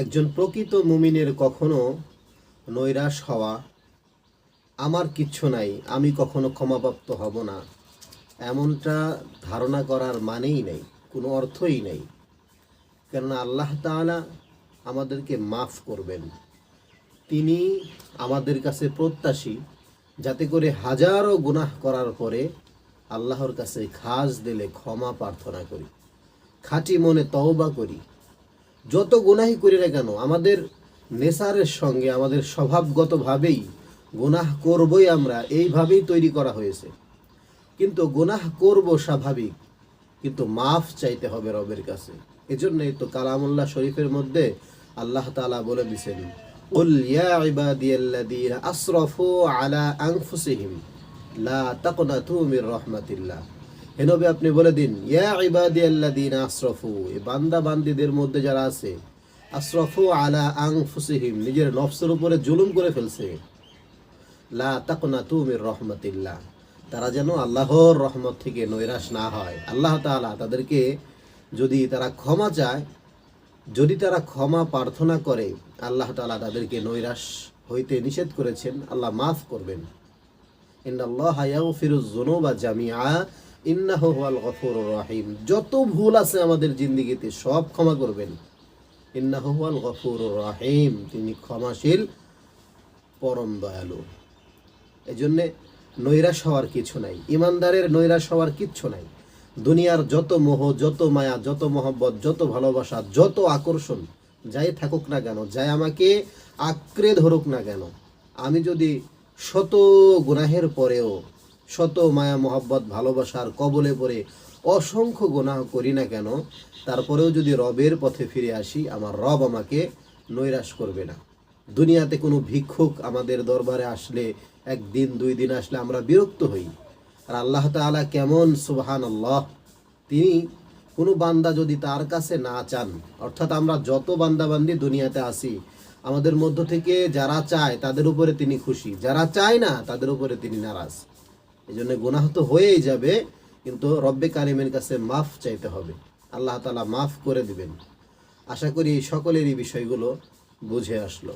একজন প্রকৃত মুমিনের কখনো নৈরাশ হওয়া আমার কিচ্ছু নাই, আমি কখনো ক্ষমাপ্রাপ্ত হব না। এমনটা ধারণা করার মানেই নেই, কোনো অর্থই নেই। কেননা আল্লাহ তাআলা আমাদেরকে মাফ করবেন। তিনি আমাদের কাছে প্রত্যাশী, যাতে করে হাজারো গুনাহ করার পরে আল্লাহর কাছে খাস দিলে ক্ষমা প্রার্থনা করি, খাঁটি মনে তওবা করি। যত গুনাহি করি না কেন আমাদের নেসারের সঙ্গে আমাদের স্বভাবগতভাবেই গুনাহ করবই আমরা এইভাবেই তৈরি করা হয়েছে কিন্তু গুনাহ করব স্বাভাবিক কিন্তু মাফ চাইতে হবে রবের কাছে এজন্যই তো কালামুল্লাহ শরীফের মধ্যে আল্লাহ তাআলা বলে দিছেন قل يا عبادي الذين أسرفوا على أنفسهم لا تقنطوا من رحمة الله হে আপনি বলে দিন, ইয়া ইবাদি আল্লাযীনা আসরাফু এই বান্দা বান্দীদের মধ্যে যারা আছে, আসরাফু আলা আনফুসিহিম, নিজের নফসের উপরে জুলুম করে ফেলছে। লা তাকনাতু মির রহমাতিল্লাহ, তারা যেন আল্লাহর রহমত থেকে নৈরাশ না হয়। আল্লাহ তাআলা তাদেরকে যদি তারা ক্ষমা চায়, যদি তারা ক্ষমা প্রার্থনা করে, আল্লাহ তাআলা তাদেরকে নৈরাশ হইতে নিষেধ করেছেন, আল্লাহ মাফ করবেন। ইন্নাল্লাহা ইয়াগফিরুয যুনুবা জামিআ ইন্নাহু গফুরুর রহিম। যত ভুল আছে আমাদের জিন্দেগিতে, সব ক্ষমা করবেন। ইন্নাহু গফুরুর রহিম। তিনি ক্ষমাশীল, পরম দয়ালু। এজন্যে নৈরাশ হওয়ার কিছু নাই। ইমানদারের নৈরাশ হওয়ার কিচ্ছু নাই। দুনিয়ার যত মোহ, যত মায়া, যত মহব্বত, যত ভালোবাসা, যত আকর্ষণ, যাই থাকুক না কেন, যাই আমাকে আঁকড়ে ধরুক না কেন, আমি যদি শত গুনাহের পরেও শত মায়া, মহব্বত, ভালোবাসার কবলে পড়ে অসংখ্য গুনাহ করি না কেন? তারপরেও যদি রবের পথে ফিরে আসি, আমার রব আমাকে নৈরাশ করবে না। দুনিয়াতে কোনো ভিক্ষুক আমাদের দরবারে আসলে, একদিন, দুই দিন আসলে আমরা বিরক্ত হই। আর আল্লাহ তাআলা কেমন সুবহান আল্লাহ তিনি কোনো বান্দা যদি তার কাছে না চান, অর্থাৎ আমরা যত বান্দাবান্দি দুনিয়াতে আসি আমাদের মধ্য থেকে যারা চায় তাদের উপরে তিনি খুশি, যারা চায় না তাদের উপরে তিনি নারাজ। এই জন্য গুনাহ তো হয়েই যাবে, কিন্তু রব্বে কারিমের কাছে মাফ চাইতে হবে। আল্লাহ তালা মাফ করে দিবেন। আশা করি সকলেরই বিষয়গুলো বুঝে আসলো।